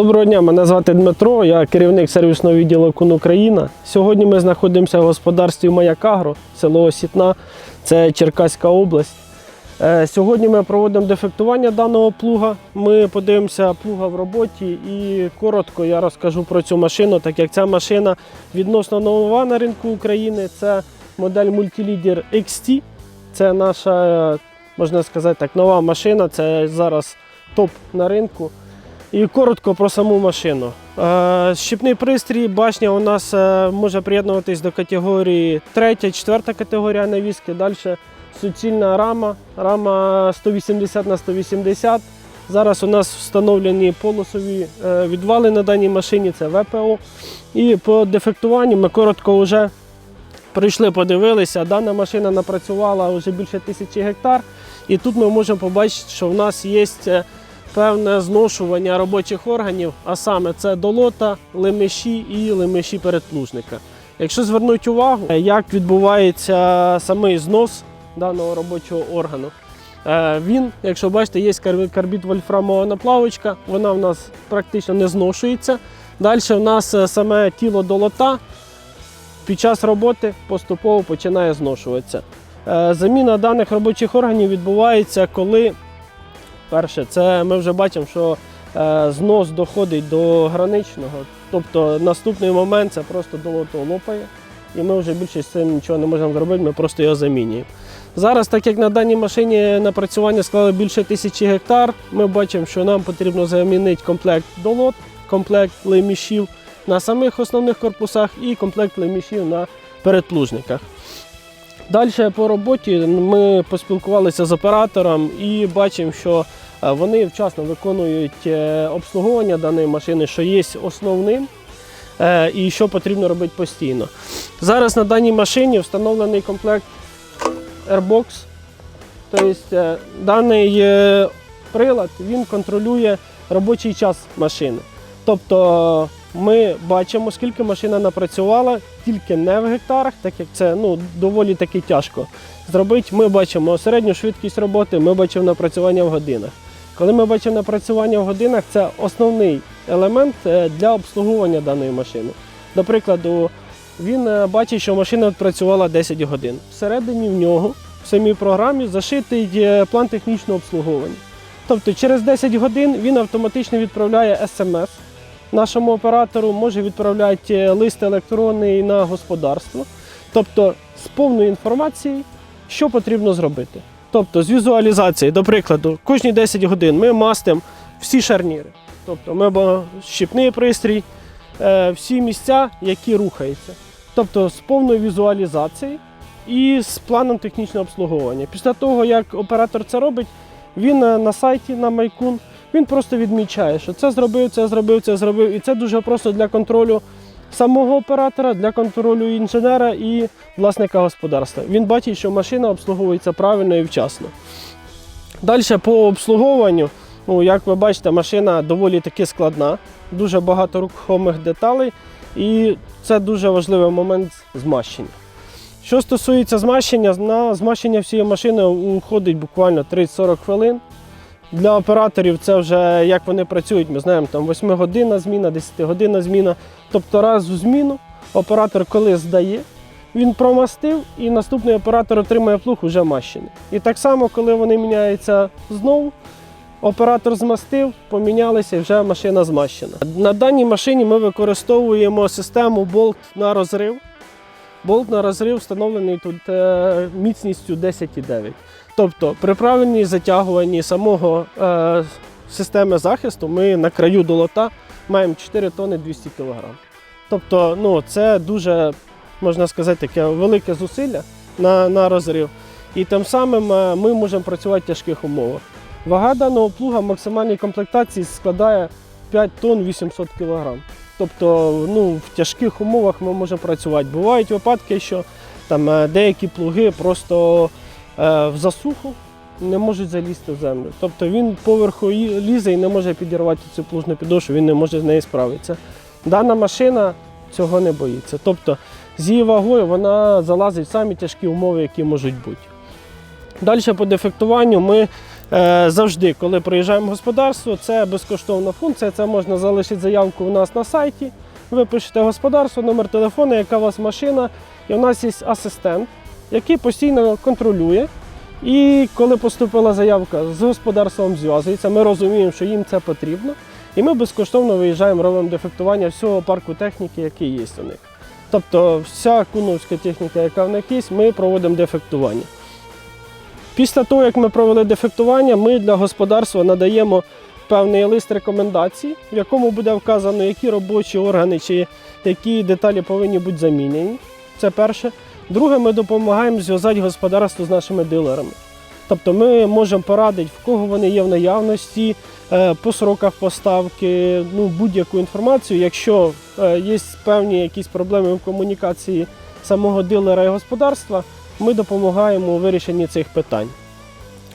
Доброго дня, мене звати Дмитро, я керівник сервісного відділу Кун Україна. Сьогодні ми знаходимося в господарстві Маякагро, село Осітна, це Черкаська область. Е, Сьогодні ми проводимо дефектування даного плуга. Ми подивимося плуга в роботі і коротко я розкажу про цю машину, так як ця машина відносно нова на ринку України. Це модель Multileader XT. Це наша, можна сказати так, нова машина. Це зараз топ на ринку. І коротко про саму машину. Е, Щіпний пристрій, башня у нас е, може приєднуватись до категорії 3, 4 категорія навіски. Далі суцільна рама, рама 180 на 180. Зараз у нас встановлені полосові е, відвали на даній машині, це ВПО. І по дефектуванню ми коротко вже прийшли, подивилися. Дана машина напрацювала вже більше тисячі гектар. І тут ми можемо побачити, що в нас є певне зношування робочих органів, а саме це долота, лемеші і лемеші передплужника. Якщо звернути увагу, е, як відбувається самий знос даного робочого органу, е, він, якщо бачите, є карбід вольфрамова наплавочка, вона в нас практично не зношується. Далі в нас е, саме тіло долота під час роботи поступово починає зношуватися. Заміна даних робочих органів відбувається, коли перше, це ми вже бачимо, що е, знос доходить до граничного. Тобто наступний момент це просто долото лопає, і ми вже більше з цим нічого не можемо зробити, ми просто його замінюємо. Зараз, так як на даній машині напрацювання склали більше тисячі гектар, ми бачимо, що нам потрібно замінити комплект долот, комплект лемішів на самих основних корпусах і комплект лемішів на передплужниках. Далі по роботі ми поспілкувалися з оператором і бачимо, що вони вчасно виконують е, обслуговування даної машини, що є основним е, і що потрібно робити постійно. Зараз на даній машині встановлений комплект Airbox. Тобто е, даний прилад він контролює робочий час машини. Тобто ми бачимо, скільки машина напрацювала, тільки не в гектарах, так як це ну, доволі таки тяжко зробити. Ми бачимо середню швидкість роботи, ми бачимо напрацювання в годинах. Коли ми бачимо напрацювання в годинах, це основний елемент е, для обслуговування даної машини. До прикладу, він е, бачить, що машина відпрацювала 10 годин. Всередині в нього в самій програмі зашитий е, план технічного обслуговування. Тобто через 10 годин він автоматично відправляє смс нашому оператору, може відправляти лист електронний на господарство. Тобто з повною інформацією, що потрібно зробити. Тобто з візуалізації, до прикладу, кожні 10 годин ми мастимо всі шарніри. Тобто ми щіпний пристрій, е, всі місця, які рухаються. Тобто з повною візуалізацією і з планом технічного обслуговування. Після того, як оператор це робить, він е, на сайті на Майкун він просто відмічає, що це зробив, це зробив, це зробив. І це дуже просто для контролю самого оператора, для контролю інженера і власника господарства. Він бачить, що машина обслуговується правильно і вчасно. Далі по обслуговуванню, ну, як ви бачите, машина доволі таки складна, дуже багато рухомих деталей, і це дуже важливий момент змащення. Що стосується змащення, на змащення всієї машини уходить буквально 30-40 хвилин. Для операторів це вже як вони працюють, ми знаємо, там 8 годинна зміна, 10 годинна зміна. Тобто раз у зміну оператор, коли здає, він промастив і наступний оператор отримує плуг уже мащений. І так само, коли вони міняються знову, оператор змастив, помінялися і вже машина змащена. На даній машині ми використовуємо систему болт на розрив. Болт на розрив встановлений тут е, міцністю 10,9. Тобто при правильній затягуванні самого е, системи захисту ми на краю долота маємо 4 тонни 200 кг. Тобто ну, це дуже, можна сказати, таке велике зусилля на, на розрив. І тим самим е, ми можемо працювати в тяжких умовах. Вага даного плуга в максимальній комплектації складає 5 тонн 800 кг. Тобто ну, в тяжких умовах ми можемо працювати. Бувають випадки, що там е, деякі плуги просто в засуху не можуть залізти в землю. Тобто він поверху лізе і не може підірвати цю плужну підошву, він не може з нею справитися. Дана машина цього не боїться. Тобто з її вагою вона залазить в самі тяжкі умови, які можуть бути. Далі по дефектуванню ми Е, Завжди, коли приїжджаємо в господарство, це безкоштовна функція. Це можна залишити заявку у нас на сайті. Ви пишете господарство, номер телефону, яка у вас машина, і у нас є асистент, який постійно контролює. І коли поступила заявка з господарством зв'язується, ми розуміємо, що їм це потрібно. І ми безкоштовно виїжджаємо, робимо дефектування всього парку техніки, який є у них. Тобто вся куновська техніка, яка в них є, ми проводимо дефектування. Після того, як ми провели дефектування, ми для господарства надаємо певний лист рекомендацій, в якому буде вказано, які робочі органи чи які деталі повинні бути замінені. Це перше. Друге, ми допомагаємо зв'язати господарство з нашими дилерами. Тобто ми можемо порадити, в кого вони є в наявності, е, по сроках поставки, ну, будь-яку інформацію. Якщо е, є певні якісь проблеми в комунікації самого дилера і господарства, ми допомагаємо у вирішенні цих питань.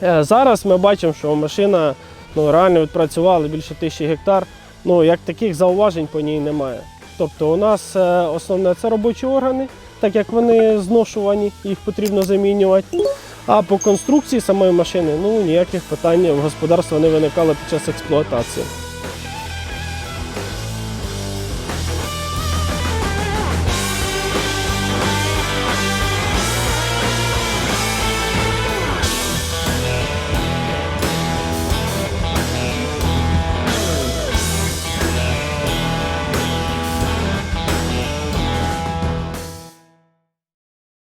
Е, Зараз ми бачимо, що машина ну, реально відпрацювала більше тисячі гектар. Ну, як таких зауважень по ній немає. Тобто у нас основне це робочі органи, так як вони зношувані, їх потрібно замінювати. А по конструкції самої машини ну, ніяких питань в господарства не виникало під час експлуатації.